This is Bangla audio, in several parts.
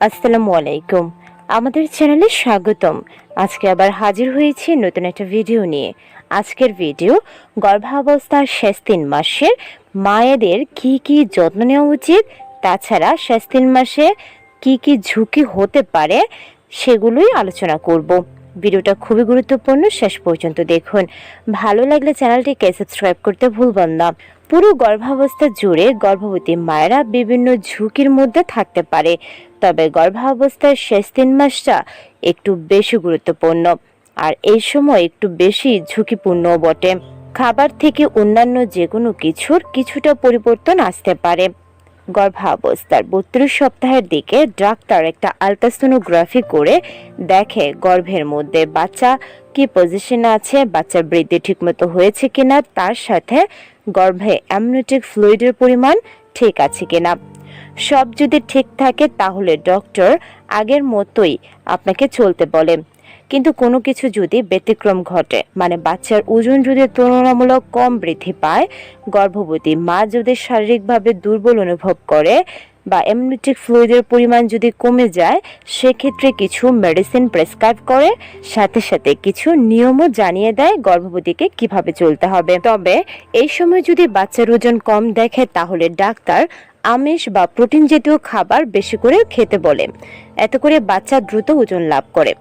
আসসালামু আলাইকুম। আমাদের চ্যানেলে স্বাগতম। আজকে আবার হাজির হয়েছি নতুন একটা ভিডিও নিয়ে। আজকের ভিডিও, গর্ভাবস্থার শেষ তিন মাসের মায়েদের কি কি যত্ন নেওয়া উচিত, তাছাড়া শেষ তিন মাসে কি কি ঝুঁকি হতে পারে, সেগুলোই আলোচনা করব। ভিডিওটা খুবই গুরুত্বপূর্ণ, শেষ পর্যন্ত দেখুন। ভালো লাগলে চ্যানেলটিকে সাবস্ক্রাইব করতে ভুলবেন না। পুরো গর্ভাবস্থা জুড়ে গর্ভবতী মায়েরা বিভিন্ন ঝুঁকির মধ্যে থাকতে পারে। তবে গর্ভাবস্থার শেষ তিন মাসটা একটু বেশি গুরুত্বপূর্ণ। আর এই সময় একটু বেশি ঝুঁকিপূর্ণ বটে। খাবার থেকে অন্যান্য যে কোনো কিছুর কিছুটা পরিবর্তন আসতে পারে। গর্ভাবস্থার বত্রিশ সপ্তাহের দিকে ডাক্তার একটা আলট্রাসোনোগ্রাফি করে দেখে গর্ভের মধ্যে বাচ্চা কি পজিশনে আছে, বাচ্চার বৃদ্ধি ঠিকমতো হয়েছে কিনা, তার সাথে গর্ভে অ্যামনোটিক ফ্লুইডের পরিমাণ ঠিক আছে কিনা। সব যদি ঠিক থাকে তাহলে ডক্টর আগের মতোই আপনাকে চলতে বলে। কিন্তু কোনো কিছু যদি ব্যতিক্রম ঘটে মানে বাচ্চার ওজন যদি তুলনামূলক কম বৃদ্ধি পায়, গর্ভবতী মা যদি শারীরিকভাবে দুর্বল অনুভব করে বা এমনিটিক ফ্লুইডের পরিমাণ যদি কমে যায়, সেক্ষেত্রে কিছু মেডিসিন প্রেসক্রাইব করে, সাথে সাথে কিছু নিয়মও জানিয়ে দেয় গর্ভবতীকে কীভাবে চলতে হবে। তবে এই সময় যদি বাচ্চার ওজন কম দেখে, তাহলে ডাক্তার আমিষ বা প্রোটিন জাতীয় খাবার বেশি করে খেতে বলে। এতে করে বাচ্চা দ্রুত ওজন লাভ করে।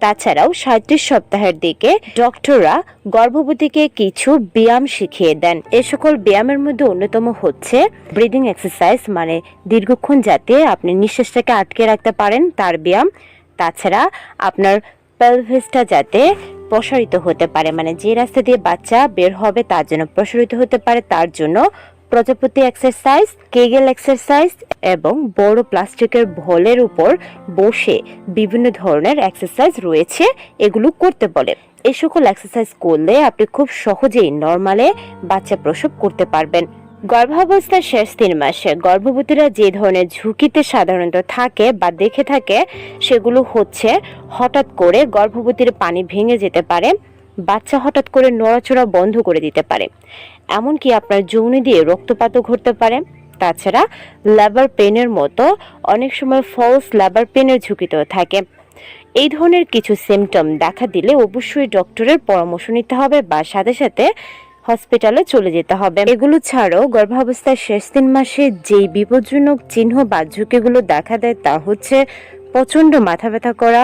তাছাড়াও সাঁত্রিশ সপ্তাহের দিকে ডক্টররা গর্ভবতীকে কিছু ব্যায়াম শিখিয়ে দেন। এ সকল ব্যায়ামের মধ্যে অন্যতম হচ্ছে ব্রিদিং এক্সারসাইজ মানে দীর্ঘক্ষণ যাতে আপনি নিঃশ্বাসটাকে আটকে রাখতে পারেন তার ব্যায়াম। তাছাড়া আপনার পেলভিসটা যাতে প্রসারিত হতে পারে মানে যে রাস্তা দিয়ে বাচ্চা বের হবে তার জন্য প্রসারিত হতে পারে, তার জন্য প্রজাপতি এক্সারসাইজ কেগেল এক্সারসাইজ এবং বড় প্লাস্টিকের ভলের উপর বসে বিভিন্ন ধরনের এক্সারসাইজ রয়েছে, এগুলো করতে বলে। এই সকল এক্সারসাইজ করলে আপনি খুব সহজেই নর্মালে বাচ্চা প্রসব করতে পারবেন। গর্ভাবস্থার শেষ তিন মাসে গর্ভবতীরা যে ধরনের ঝুঁকিতে সাধারণত থাকে বা দেখে থাকে, সেগুলো হচ্ছে হঠাৎ করে গর্ভবতীর পানি ভেঙে যেতে পারে বাচ্চা হঠাৎ করে নড়াচড়া বন্ধ করে দিতে পারে। এমনকি আপনার যৌনি দিয়ে রক্তপাতও ঘটতে পারে। তাছাড়া লেবার পেনের মতো অনেক সময় ফলস লেবার পেনের ঝুঁকিতেও থাকে। এই ধরনের কিছু সিমটম দেখা দিলে অবশ্যই ডক্টরের পরামর্শ নিতে হবে বা সাথে সাথে হসপিটালে চলে যেতে হবে। এগুলো ছাড়াও গর্ভাবস্থার শেষ তিন মাসে যেই বিপজ্জনক চিহ্ন বা ঝুঁকিগুলো দেখা দেয় তা হচ্ছে প্রচণ্ড মাথা ব্যথা করা,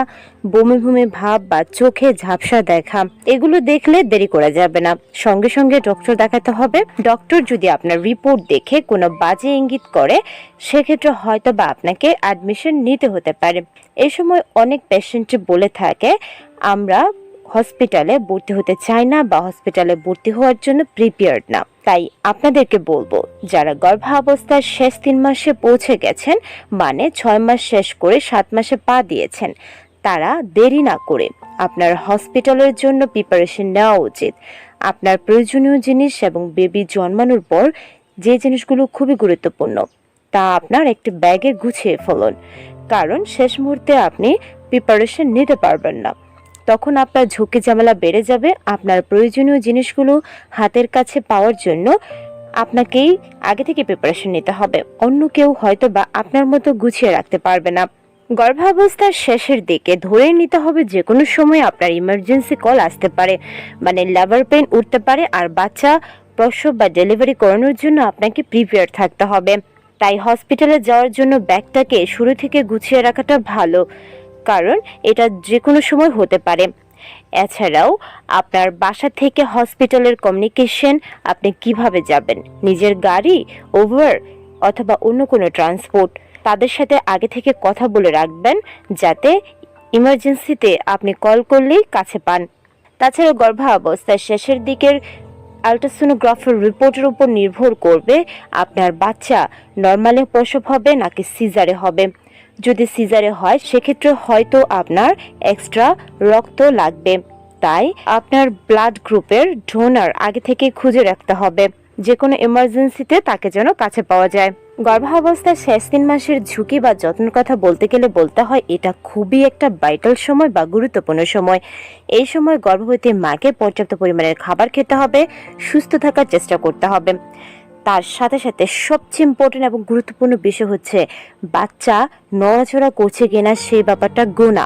বমি বমি ভাব বা চোখে ঝাপসা দেখা, এগুলো দেখলে দেরি করা যাবে না। সঙ্গে সঙ্গে ডক্টর দেখাতে হবে। ডক্টর যদি আপনার রিপোর্ট দেখে কোনো বাজে ইঙ্গিত করে, সেক্ষেত্রে হয়তো বা আপনাকে অ্যাডমিশন নিতে হতে পারে। এ সময় অনেক পেশেন্ট বলে থাকে, আমরা হসপিটালে ভর্তি হতে চাই না বা হসপিটালে ভর্তি হওয়ার জন্য প্রিপেয়ার্ড না। তাই আপনাদেরকে বলব, যারা গর্ভাবস্থার শেষ তিন মাসে পৌঁছে গেছেন মানে ছয় মাস শেষ করে সাত মাসে পা দিয়েছেন, তারা দেরি না করে আপনার হসপিটালের জন্য প্রিপারেশন নেওয়া উচিত। আপনার প্রয়োজনীয় জিনিস এবং বেবি জন্মানোর পর যে জিনিসগুলো খুবই গুরুত্বপূর্ণ, তা আপনার একটি ব্যাগে গুছিয়ে ফেলুন। কারণ শেষ মুহূর্তে আপনি প্রিপারেশন নিতে পারবেন না। তখন আপনার ঝুঁকি ঝামেলা বেড়ে যাবে। আপনার প্রয়োজনীয় জিনিসগুলো হাতের কাছে পাওয়ার জন্য আপনাকেই আগে থেকে প্রিপারেশন নিতে হবে। অন্য কেউ হয়তো বা আপনার মতো গুছিয়ে রাখতে পারবে না। গর্ভাবস্থার শেষের দিকে ধরে নিতে হবে যে কোনো সময় আপনার ইমার্জেন্সি কল আসতে পারে মানে লেবার পেন উঠতে পারে আর বাচ্চা প্রসব বা ডেলিভারি করানোর জন্য আপনাকে প্রিপেয়ার থাকতে হবে। তাই হসপিটালে যাওয়ার জন্য ব্যাগটাকে শুরু থেকে গুছিয়ে রাখাটা ভালো। কারণ এটা যে কোনো সময় হতে পারে। এছাড়াও, আপনার বাসা থেকে হসপিটালের কমিউনিকেশন আপনি কীভাবে যাবেন? নিজের গাড়ি ওভার অথবা অন্য কোনো ট্রান্সপোর্ট তাদের সাথে আগে থেকে কথা বলে রাখবেন যাতে ইমার্জেন্সিতে আপনি কল করলেই কাছে পান। তাছাড়া গর্ভাবস্থার শেষের দিকের আলট্রাসোনোগ্রাফার রিপোর্টের উপর নির্ভর করবে আপনার বাচ্চা নর্মালে প্রসব হবে নাকি সিজারে হবে। যদি সিজারে হয়, সেক্ষেত্রে হয়তো আপনার এক্সট্রা রক্ত লাগবে। তাই আপনার ব্লাড গ্রুপের ডোনার আগে থেকে খুঁজে রাখতে হবে। যে কোনো এমার্জেন্সিতে তাকে যেন কাছে পাওয়া যায়। গর্ভাবস্থার শেষ তিন মাসের ঝুঁকি বা যত্নের কথা বলতে গেলে বলতে হয়, এটা খুবই একটা ভাইটাল সময় বা গুরুত্বপূর্ণ সময়। এই সময় গর্ভবতী মাকে পর্যাপ্ত পরিমাণের খাবার খেতে হবে, সুস্থ থাকার চেষ্টা করতে হবে। তার সাথে সাথে সবচেয়ে ইম্পর্টেন্ট এবং গুরুত্বপূর্ণ বিষয় হচ্ছে, বাচ্চা নড়াচড়া করছে কিনা সেই ব্যাপারটা গোনা।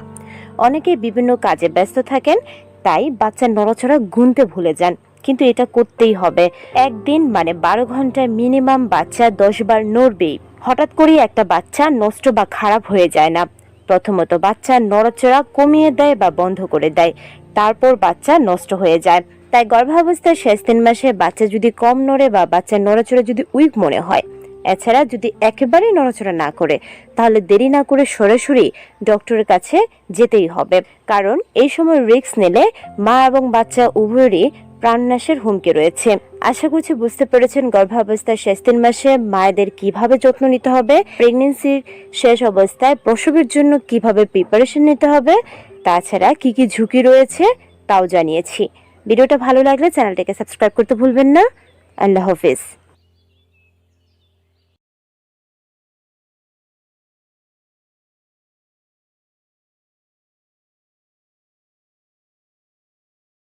অনেকে বিভিন্ন কাজে ব্যস্ত থাকেন, তাই বাচ্চা নড়াচড়া গুনতে ভুলে যান, কিন্তু এটা করতেই হবে। একদিন মানে বারো ঘন্টায় মিনিমাম বাচ্চা দশ বার নড়বেই। হঠাৎ করেই একটা বাচ্চা নষ্ট বা খারাপ হয়ে যায় না। প্রথমত বাচ্চা নড়াচড়া কমিয়ে দেয় বা বন্ধ করে দেয়, তারপর বাচ্চা নষ্ট হয়ে যায়। তাই গর্ভাবস্থার শেষ তিন মাসে বাচ্চা যদি কম নড়ে বা বাচ্চার নড়াচড়া যদি উইক মনে হয়, এছাড়া যদি একেবারেই নড়াচড়া না করে, তাহলে দেরি না করে সরাসরি ডক্টরের কাছে যেতেই হবে। কারণ এই সময় রিস্ক নিলে মা এবং বাচ্চা উভয়েরই প্রাণনাশের হুমকি রয়েছে। আশা করছি বুঝতে পেরেছেন গর্ভাবস্থার শেষ তিন মাসে মায়েদের কীভাবে যত্ন নিতে হবে প্রেগনেন্সির শেষ অবস্থায় প্রসবের জন্য কীভাবে প্রিপারেশন নিতে হবে, তাছাড়া কি কি ঝুঁকি রয়েছে, তাও জানিয়েছি। ভিডিওটা ভালো লাগলে চ্যানেলটাকে সাবস্ক্রাইব করতে ভুলবেন না। আল্লাহ হাফিজ।